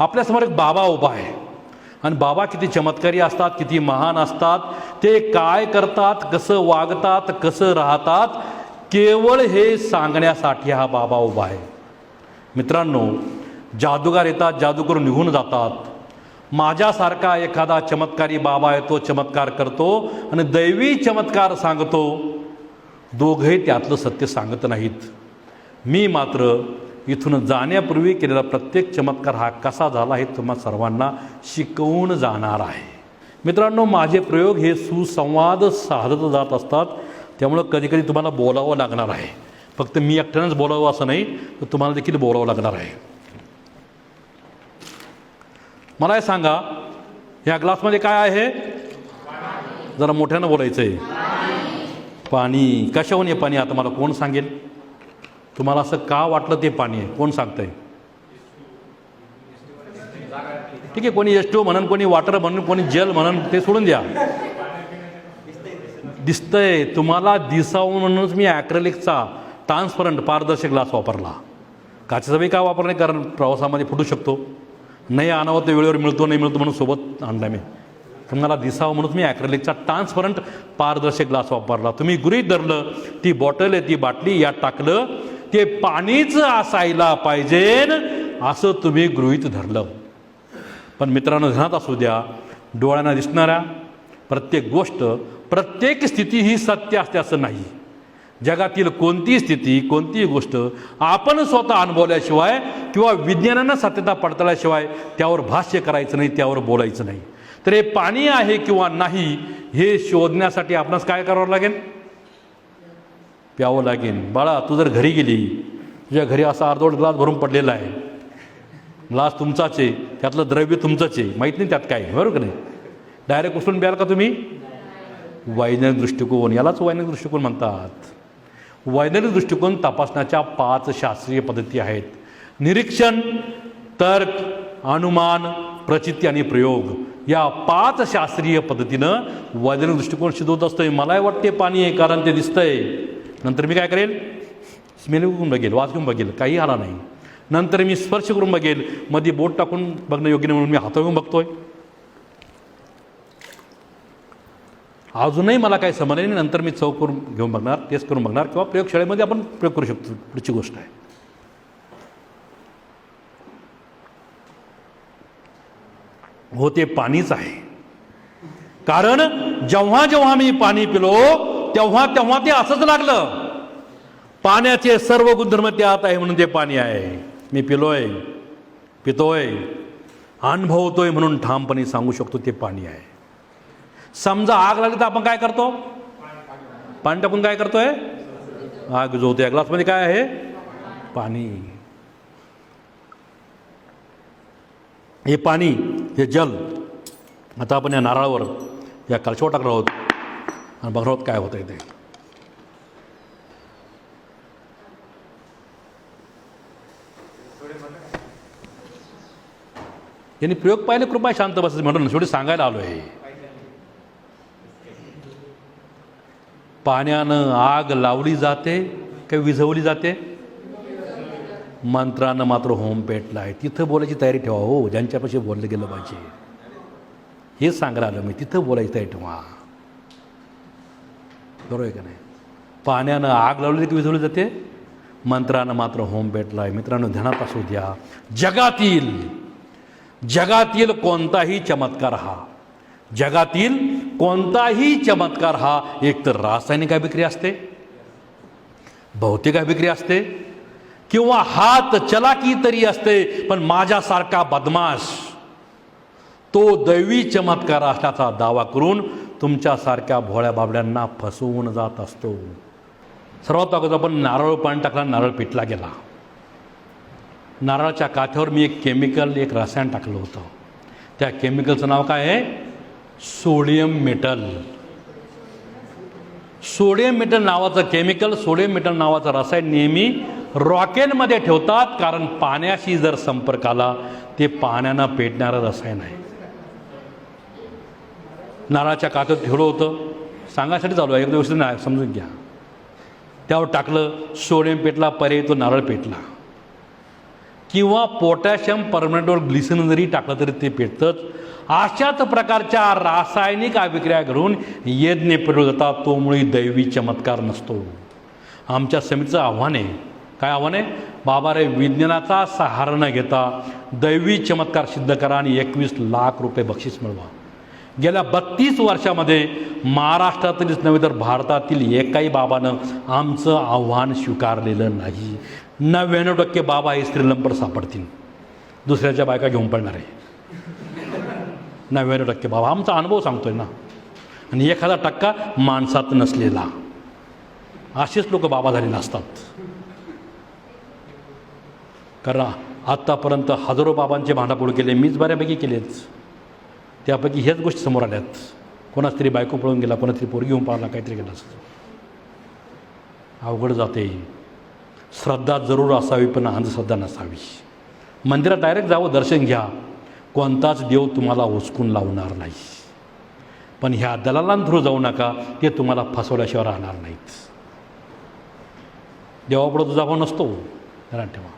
आपल्यासमोर एक बाबा उभा आहे. आणि बाबा किती चमत्कारी असतात किती महान असतात. ते काय करतात कसं वागतात कसं राहतात केवळ हे सांगण्यासाठी हा बाबा उभा आहे. मित्रांनो जादूगार येतात जादू करून निघून जातात. माझ्यासारखा एखादा चमत्कारी बाबा येतो चमत्कार करतो आणि दैवी चमत्कार सांगतो. दोघंही त्यातलं सत्य सांगत नाहीत. मी मात्र इथून जाण्यापूर्वी केलेला प्रत्येक चमत्कार हा कसा झाला हे तुम्हा सर्वांना शिकवून जाणार आहे. मित्रांनो माझे प्रयोग हे सुसंवाद साधत जात असतात त्यामुळं कधीकधी तुम्हाला बोलावं लागणार आहे. फक्त मी एकट्यानंच बोलावं असं नाही तर तुम्हाला देखील बोलावं लागणार आहे. मला हे सांगा या ग्लासमध्ये काय आहे? जरा मोठ्यानं बोलायचं आहे पाणी. कशाहून हे पाणी आता मला कोण सांगेल? तुम्हाला असं का वाटलं ते पाणी? आहे कोण सांगतंय? ठीक आहे कोणी एस ओ म्हणून कोणी वॉटर म्हणून कोणी जल म्हणून ते सोडून द्या. दिसतंय तुम्हाला दिसावं म्हणूनच मी ॲक्रेलिकचा ट्रान्सपरंट पारदर्शक ग्लास वापरला. काचेचा मी का वापर नाही कारण प्रवासामध्ये फुटू शकतो. नाही आणावं ते वेळेवर मिळतो नाही मिळतो म्हणून सोबत आणला मी. तुम्हाला दिसावं म्हणून मी ॲक्रेलिकचा ट्रान्सपरंट पारदर्शक ग्लास वापरला. तुम्ही गृहीत धरलं ती बॉटल आहे ती बाटली यात टाकलं ते पाणीच असायला पाहिजे असं तुम्ही गृहीत धरलं. पण मित्रांनो ध्यानात असू द्या डोळ्यांना दिसणाऱ्या प्रत्येक गोष्ट प्रत्येक स्थिती ही सत्य असते असं नाही. जगातील कोणतीही स्थिती कोणतीही गोष्ट आपण स्वतः अनुभवल्याशिवाय किंवा विज्ञानानं सत्यता पडताळल्याशिवाय त्यावर भाष्य करायचं नाही त्यावर बोलायचं नाही. तर हे पाणी आहे किंवा नाही हे शोधण्यासाठी आपणास काय करावं लागेल? प्यावं लागेल बाळा तू जर घरी गेली तुझ्या घरी असा अर्धवट ग्लास भरून पडलेला आहे. ग्लास तुमचाच आहे त्यातलं द्रव्य तुमचंच. आहे माहीत नाही त्यात काय बरोबर का नाही? डायरेक्ट उचलून प्याल का तुम्ही? वैज्ञानिक दृष्टिकोन. यालाच वैज्ञानिक दृष्टिकोन म्हणतात. वैज्ञानिक दृष्टिकोन तपासण्याच्या पाच शास्त्रीय पद्धती आहेत. निरीक्षण तर्क अनुमान प्रचिती आणि प्रयोग. या पाच शास्त्रीय पद्धतीनं वैज्ञानिक दृष्टिकोन शिजवत असतोय. मलाही वाटते पाणी आहे कारण ते दिसतंय. नंतर मी काय करेल? स्मेल करून बघेल वास घेऊन बघेल काही आला नाही. नंतर मी स्पर्श करून बघेल मध्ये बोट टाकून बघणं योग्य नाही म्हणून मी हातावर घेऊन बघतोय. अजूनही मला काही समज नाही नंतर मी चव करून घेऊन बघणार टेस्ट करून बघणार किंवा प्रयोगशाळेमध्ये आपण प्रयोग करू शकतो पुढची गोष्ट आहे. हो ते पाणीच आहे. कारण जेव्हा जेव्हा मी पाणी पिलो तेव्हा तेव्हा ते असंच लागलं. पाण्याचे सर्व गुणधर्म ते आत आहे म्हणून ते पाणी आहे. मी पिलोय पितोय अनुभवतोय म्हणून ठामपणे सांगू शकतो ते पाणी आहे. समजा आग लागली तर आपण काय करतो? पाणी टाकून काय करतोय? आग जोते ग्लासमध्ये काय आहे? पाणी. हे पाणी हे जल. आता आपण या नारळावर या कलशावर टाकणार आहोत. आणि बघणार काय होतं ते. यांनी प्रयोग पाहिले कृपा शांत बसायचं म्हणून. शेवटी सांगायला आलो आहे पाण्यानं आग लावली जाते का विझवली जाते? मंत्रानं मात्र होम पेटला आहे. तिथं बोलायची तयारी ठेवा हो. ज्यांच्यापाशी बोललं गेलं पाहिजे. हेच सांगायला आलं मी. तिथं बोलायची तयारी ठेवा. बरोबर आहे का नाही पाण्यानं आग लावली की विझवली जाते मंत्रानं मात्र होम पेटला आहे मित्रांनो ध्यानात असू द्या जगातील जगातील कोणताही चमत्कार हा जगातील कोणताही चमत्कार हा एक तर रासायनिक अभिक्रिया असते भौतिक अभिक्रिया असते किंवा हात चलाकी तरी असते पण माझ्यासारखा बदमाश तो दैवी चमत्कार असल्याचा दावा करून तुमच्यासारख्या भोळ्या बाबड्यांना फसवून जात असतो. सर्वात अगोदर आपण नारळ पाणी टाकला नारळ पिटला गेला. नारळाच्या काथ्यावर मी एक केमिकल एक रसायन टाकलं होतं. त्या केमिकलचं नाव काय आहे? Sodium metal. सोडियम मेटल नावाचं केमिकल सोडियम मेटल नावाचं रसायन नेहमी रॉकेलमध्ये ठेवतात कारण पाण्याशी जर संपर्क आला ते पाण्यानं पेटणारं रसायन आहे. नारळाच्या कातत ठेवलं होतं. सांगायसाठी चालू आहे. एक व्यवस्थित नाही समजून घ्या. त्यावर टाकलं सोडियम पेटला पर्याय तो नारळ पेटला. किंवा पोटॅशियम परमनंटवर ग्लिसिन जरी टाकलं तरी ते पेटतंच. अशाच प्रकारच्या रासायनिक अभिक्रिया घडून यज्ञ पेटवलं जातात. तो मुळी दैवी चमत्कार नसतो. आमच्या समितीचं आव्हान आहे. काय आव्हान आहे? बाबा रे विज्ञानाचा सहारा न घेता दैवी चमत्कार सिद्ध करा आणि एकवीस लाख रुपये बक्षीस मिळवा. गेल्या बत्तीस वर्षामध्ये महाराष्ट्रातीलच नव्हे तर भारतातील एकाही बाबानं आमचं आव्हान स्वीकारलेलं नाही. नव्याण्णव टक्के बाबा हे स्त्रीलंपर सापडतील. दुसऱ्याच्या बायका घेऊन पडणार आहे. नव्याण्णव टक्के बाबा आमचा अनुभव सांगतोय ना. आणि एखादा टक्का माणसात नसलेला. असेच लोक बाबा झालेले असतात. कारण आत्तापर्यंत हजारो बाबांचे भांडापूड केले मीच बऱ्यापैकी केलेच. त्यापैकी ह्याच गोष्टी समोर आल्यात. कोणाच तरी बायको पळून गेला कोणाच तरी पोरगी घेऊन पाळला काहीतरी गेला असतं. अवघड जाते. श्रद्धा जरूर असावी पण अंधश्रद्धा नसावी. मंदिरात डायरेक्ट जावं दर्शन घ्या. कोणताच देव तुम्हाला उचकून लावणार नाही. पण ह्या दलालां थ्रू जाऊ नका ते तुम्हाला फसवल्याशिवाय राहणार नाहीत. देवापुढं तुझा भाव नसतो. ठेवा.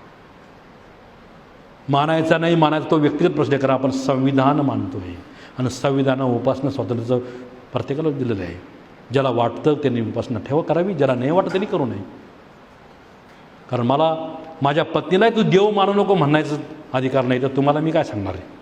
मानायचा नाही मानायचा तो व्यक्तिगत प्रश्न करा आपण संविधान मानतो आहे आणि संविधान उपासना स्वातंत्र्याचं प्रत्येकाला दिलेलं आहे. ज्याला वाटतं त्यांनी उपासना ठेवा करावी. ज्याला नाही वाटतं त्यांनी करू नये. कारण मला माझ्या पत्नीलाही तू देव मानू नको म्हणायचं अधिकार नाही तर तुम्हाला मी काय सांगणार आहे?